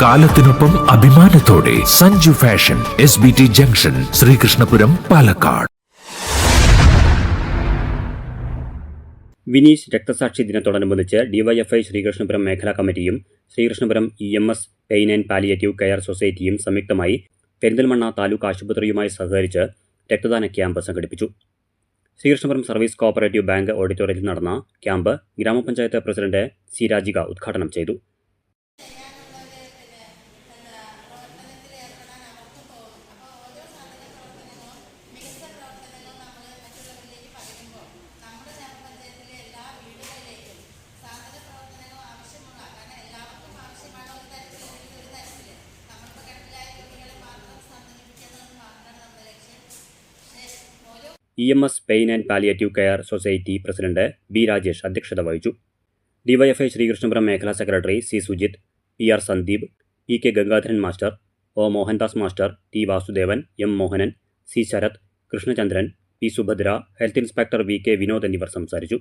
കാലത്തിനൊപ്പം അഭിമാനത്തോടെ Sanju fashion S B T junction Sreekrishnapuram Palakkad. Vineesh രക്തസാക്ഷി ദിനത്തോടനുബന്ധിച്ച് ഡിവൈഎഫ്ഐ ശ്രീകൃഷ്ണപുരം മേഖലാ കമ്മിറ്റിയും Sreekrishnapuram E M S pain and palliative care സൊസൈറ്റിയും സംയുക്തമായി പെരിന്തൽമണ്ണ താലൂക്ക് ആശുപത്രിയുമായി സഹകരിച്ച് രക്തദാന ക്യാമ്പ് സംഘടിപ്പിച്ചു. ശ്രീകൃഷ്ണപുരം സർവീസ് കോഓപ്പറേറ്റീവ് ബാങ്ക് ഓഡിറ്റോറിയത്തിൽ നടന്ന ക്യാമ്പ് ഗ്രാമപഞ്ചായത്ത് പ്രസിഡന്റ് സി രാജിക ഉദ്ഘാടനം ചെയ്തു. E M S pain and palliative care society president B Rajesh അധ്യക്ഷത വഹിച്ചു. ഡിവൈഎഫ്ഐ ശ്രീകൃഷ്ണപുരം മേഖലാ secretary C Sujith P R Sandeep E K Gangadharan master O Mohandas master T Vasudevan M Mohanan C Sarath Krishnachandran P Subhadra health inspector V K Vinod എന്നിവർ സംസാരിച്ചു.